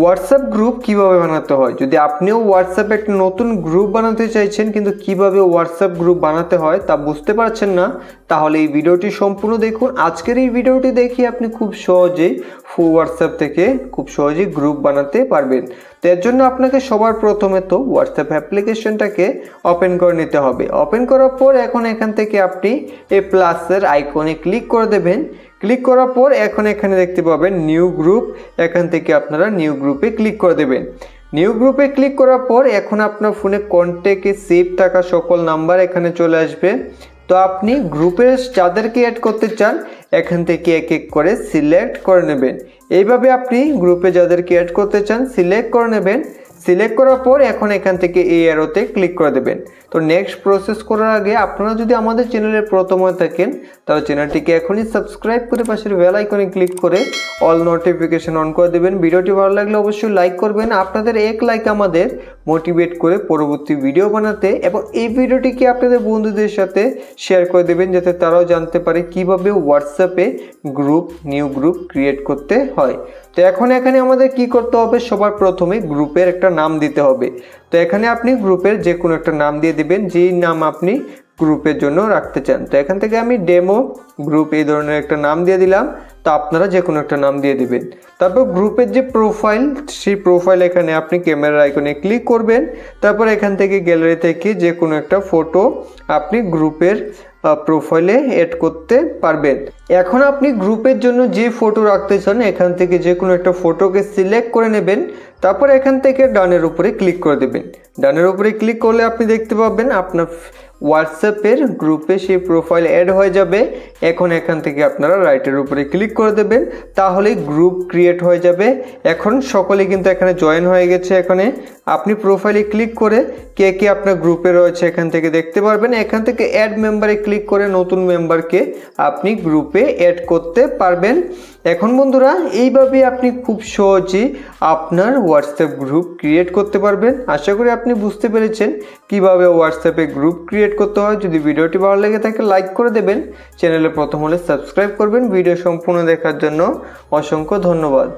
WhatsApp group কীভাবে বানাতে হয়? যদি আপনিও হোয়াটসঅ্যাপে একটা নতুন গ্রুপ বানাতে চাইছেন, কিন্তু কীভাবে হোয়াটসঅ্যাপ গ্রুপ বানাতে হয় তা বুঝতে পারছেন না, তাহলে এই ভিডিওটি সম্পূর্ণ দেখুন। আজকের এই ভিডিওটি দেখে আপনি খুব সহজেই হোয়াটসঅ্যাপ থেকে খুব সহজেই গ্রুপ বানাতে পারবেন। তো এর জন্য আপনাকে সবার প্রথমে তো হোয়াটসঅ্যাপ অ্যাপ্লিকেশনটাকে ওপেন করে নিতে হবে। ওপেন করার পর এখন এখান থেকে আপনি এই প্লাসের আইকনে ক্লিক করে দেবেন। ক্লিক করার পর এখন এখানে দেখতে পাবেন নিউ গ্রুপ এখান থেকে আপনারা নিউ গ্রুপে ক্লিক করে দেবেন। নিউ গ্রুপে ক্লিক করার পর এখন আপনার ফোনে কন্ট্যাক্টে সেভ থাকা সকল নাম্বার এখানে চলে আসবে। তো আপনি গ্রুপে যাদেরকে অ্যাড করতে চান, এখান থেকে এক এক করে সিলেক্ট করে নেবেন। এইভাবে আপনি গ্রুপে যাদেরকে অ্যাড করতে চান সিলেক্ট করে নেবেন। সিলেক্ট করার পর এখন এখান থেকে এই অ্যারোতে ক্লিক করে দেবেন। তো নেক্সট প্রসেস করার আগে আপনারা যদি আমাদের চ্যানেলে প্রথম হয়ে থাকেন, তাহলে চ্যানেলটিকে এখনই সাবস্ক্রাইব করে পাশের বেল আইকনে ক্লিক করে অল নোটিফিকেশন অন করে দেবেন। ভিডিওটি ভালো লাগলে অবশ্যই লাইক করবেন। আপনাদের এক লাইক আমাদের মোটিভেট করে পরবর্তী ভিডিও বানাতে এবং এই ভিডিওটিকে আপনাদের বন্ধুদের সাথে শেয়ার করে দেবেন, যাতে তারাও জানতে পারে কীভাবে হোয়াটসঅ্যাপে গ্রুপ নিউ গ্রুপ ক্রিয়েট করতে হয়। তো এখন এখানে আমাদের কি করতে হবে? সবার প্রথমে গ্রুপের একটা নাম দিতে হবে। তো এখানে আপনি গ্রুপের যে কোনো একটা নাম দিয়ে দিবেন, যেই নাম আপনি গ্রুপের জন্য রাখতে চান। তো এখান থেকে আমি ডেমো গ্রুপ এই ধরনের একটা নাম দিয়ে দিলাম, তো আপনারা যে কোনো একটা নাম দিয়ে দিবেন। তারপর গ্রুপের যে প্রোফাইল সেই প্রোফাইল এখানে আপনি ক্যামেরার আইকনে ক্লিক করবেন। তারপর এখান থেকে গ্যালারি থেকে যে কোনো একটা ফটো আপনি গ্রুপের প্রোফাইলে এড করতে পারবেন। এখন আপনি গ্রুপের জন্য যে ফটো রাখতে চান, এখান থেকে যে কোনো একটা ফটোকে সিলেক্ট করে নেবেন। তারপর এখান থেকে ডানের উপরে ক্লিক করে দেবেন। ডানের উপরে ক্লিক করলে আপনি দেখতে পাবেন, আপনার হোয়াটসঅ্যাপের গ্রুপে সেই প্রোফাইল অ্যাড হয়ে যাবে। এখন এখান থেকে আপনারা রাইটের উপরে ক্লিক করে দেবেন তাহলে গ্রুপ ক্রিয়েট হয়ে যাবে। এখন সকলে কিন্তু এখানে জয়েন হয়ে গেছে এখানে। আপনি প্রোফাইলে ক্লিক করে কে কে আপনার গ্রুপে রয়েছে এখান থেকে দেখতে পারবেন। এখান থেকে অ্যাড মেম্বারে ক্লিক করে নতুন মেম্বারকে আপনি গ্রুপে অ্যাড করতে পারবেন। এখন বন্ধুরা, এইভাবে আপনি খুব সহজেই আপনার হোয়াটসঅ্যাপ গ্রুপ ক্রিয়েট করতে পারবেন। আশা করি আপনি বুঝতে পেরেছেন কীভাবে হোয়াটসঅ্যাপে গ্রুপ ক্রিয়েট করতে হয়। যদি ভিডিওটি ভালো লেগে থাকে লাইক করে দেবেন। চ্যানেলে প্রথম হলে সাবস্ক্রাইব করবেন। ভিডিও সম্পূর্ণ দেখার জন্য অসংখ্য ধন্যবাদ।